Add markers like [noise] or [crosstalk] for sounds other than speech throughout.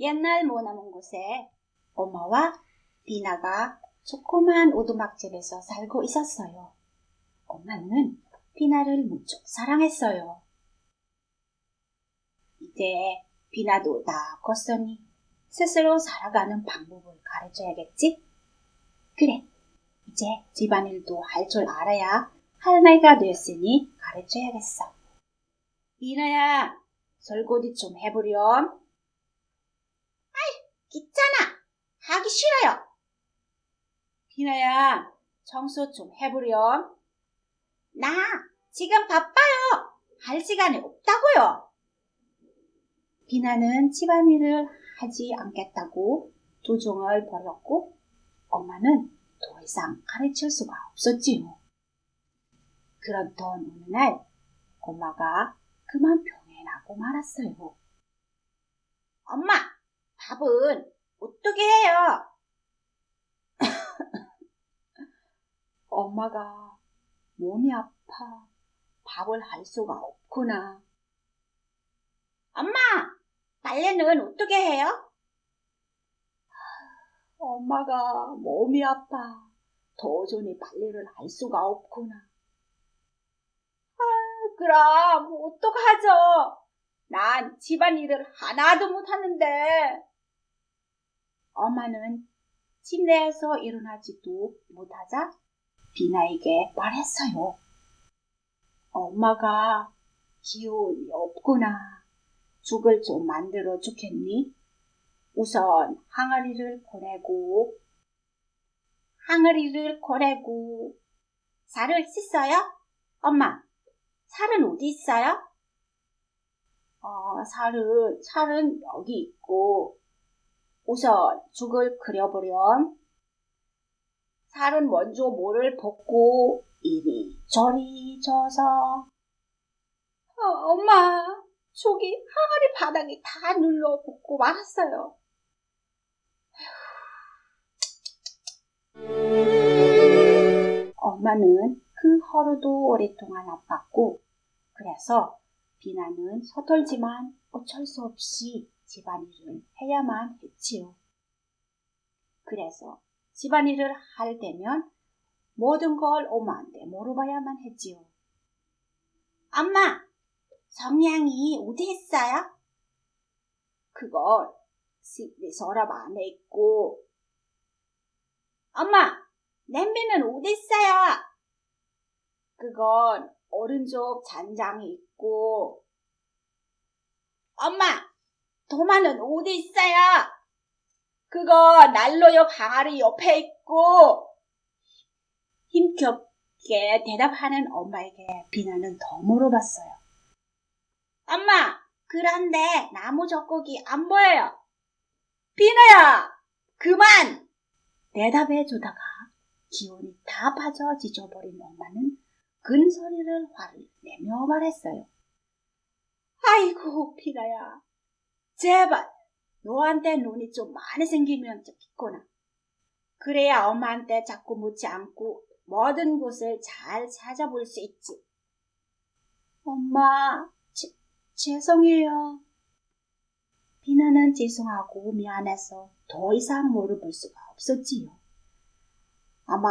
옛날 머나먼 곳에 엄마와 비나가 조그만 오두막집에서 살고 있었어요. 엄마는 비나를 무척 사랑했어요. 이제 비나도 다 컸으니 스스로 살아가는 방법을 가르쳐야겠지? 그래, 이제 집안일도 할 줄 알아야 할 나이가 됐으니 가르쳐야겠어. 비나야, 설거지 좀 해보렴. 귀찮아. 하기 싫어요. 비나야, 청소 좀 해보렴. 나 지금 바빠요. 할 시간이 없다고요. 비나는 집안일을 하지 않겠다고 조종을 벌였고 엄마는 더 이상 가르칠 수가 없었지요. 그렇던 어느 날 엄마가 그만 병에 나고 말았어요. 엄마, 밥은 어떻게 해요? [laughs] 엄마가 몸이 아파 밥을 할 수가 없구나. 엄마, 빨래는 어떻게 해요? [sighs] 엄마가 몸이 아파 도저히 빨래를 할 수가 없구나. 아, 그럼 어떡하죠? 난 집안일을 하나도 못하는데. 엄마는 침대에서 일어나지도 못하자 비나에게 말했어요. 엄마가 기운이 없구나. 죽을 좀 만들어 주겠니? 우선 항아리를 꺼내고 항아리를 꺼내고 살을 씻어요? 엄마, 살은 어디 있어요? 어, 살은, 살은 여기 있고 우선 죽을 끓여보렴. 살은 먼저 모를 볶고 이리저리 져서 어, 엄마, 속이 항아리 바닥에 다 눌러 볶고 말았어요. 엄마는 그 하루도 오랫동안 아팠고 그래서 비나는 서툴지만 어쩔 수 없이 집안일을 해야만 했지요. 그래서 집안일을 할 때면 모든 걸 엄마한테 물어봐야만 했지요. 엄마, 성냥이 어디 있어요? 그걸 식리 서랍 안에 있고. 엄마, 냄비는 어디 있어요? 그건 오른쪽 잔장에 있고. 엄마, 도마는 어디 있어요? 그거 난로 옆 항아리 옆에 있고. 힘겹게 대답하는 엄마에게 비나는 더 물어봤어요. 엄마, 그런데 나무 젖꼭이 안 보여요. 비나야, 그만! 대답해 주다가 기운이 다 빠져 지쳐버린 엄마는 근소리를 화를 내며 말했어요. 아이고, 비나야. 제발, 너한테 눈이 좀 많이 생기면 좋겠구나. 그래야 엄마한테 자꾸 묻지 않고 모든 곳을 잘 찾아볼 수 있지. 엄마, 지, 죄송해요. 비나는 죄송하고 미안해서 더 이상 물어볼 수가 없었지요. 아마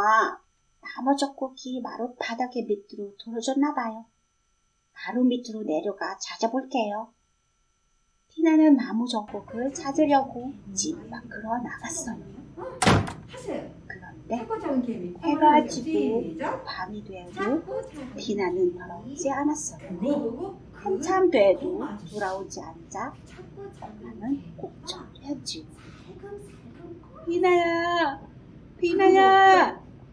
나무 젖꼭이 마루 바닥에 밑으로 떨어졌나 봐요. 마루 밑으로 내려가 찾아볼게요. 티나는 나무 젖꼭을 찾으려고 집 밖으로 나갔어요. 그런데. 해가 지고. 밤이 작은 비나는 돌아오지 않았어요. 한참 돼도 돌아오지 않자 엄마는 걱정했지요. 비나야.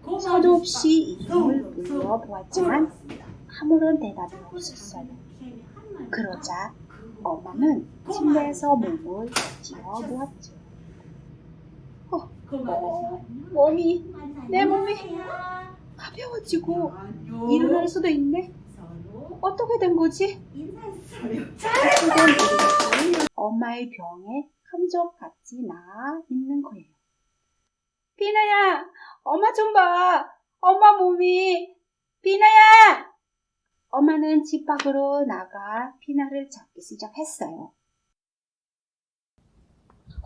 고마워. 서도 없이 이름을 불러보았지만 아무런 대답이 없었어요. 그러자 엄마는 침대에서 몸을 쥐어 모았죠. 어, 몸이 내 몸이 가벼워지고 일어날 수도 있네. 어떻게 된 거지? 엄마의 병에 큼적같이 나아 있는 거예요. 비나야, 엄마 좀 봐. 엄마 몸이. 비나야! 엄마는 집 밖으로 나가 비나를 잡기 시작했어요.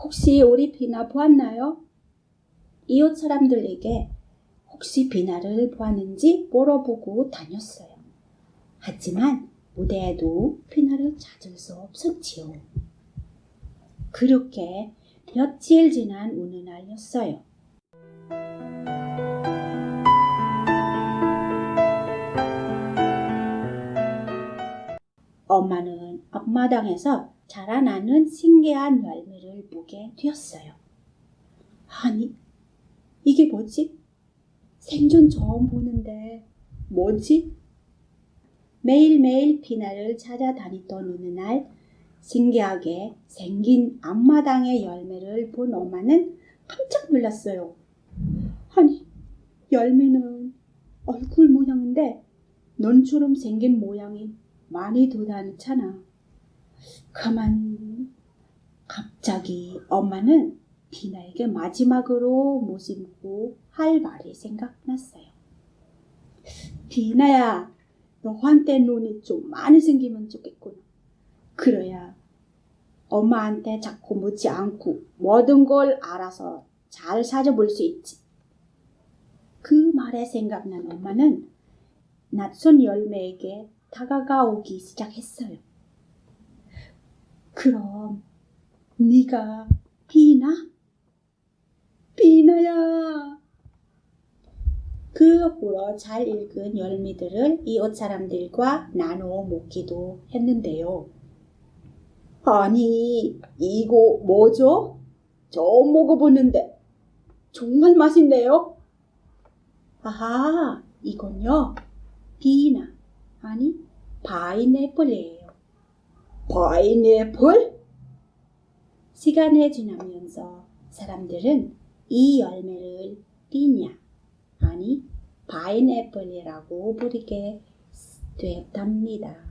혹시 우리 비나 보았나요? 이웃 사람들에게 혹시 비나를 보았는지 물어보고 다녔어요. 하지만 무대에도 비나를 찾을 수 없었지요. 그렇게 며칠 지난 어느 날이었어요. 엄마는 앞마당에서 자라나는 신기한 열매를 보게 되었어요. 아니, 이게 뭐지? 생전 처음 보는데 뭐지? 매일매일 비나를 찾아다니던 어느 날 신기하게 생긴 앞마당의 열매를 본 엄마는 깜짝 놀랐어요. 아니, 열매는 얼굴 모양인데 눈처럼 생긴 모양이 많이 돋아놓잖아. 가만 갑자기 엄마는 비나에게 마지막으로 모심고 할 말이 생각났어요. 비나야, 너한테 눈이 좀 많이 생기면 좋겠구나. 그래야 엄마한테 자꾸 묻지 않고 모든 걸 알아서 잘 찾아볼 수 있지. 그 말에 생각난 엄마는 낯선 열매에게 다가가오기 시작했어요. 그럼 네가 비나? 비나야. 그 후로 잘 익은 열매들을 이웃 사람들과 나누어 먹기도 했는데요. 아니, 이거 뭐죠? 처음 먹어보는데 정말 맛있네요. 아하, 이건요, 비나, 아니, 파인애플이에요. 파인애플? 시간이 지나면서 사람들은 이 열매를 비냐, 아니, 파인애플이라고 부르게 되었답니다.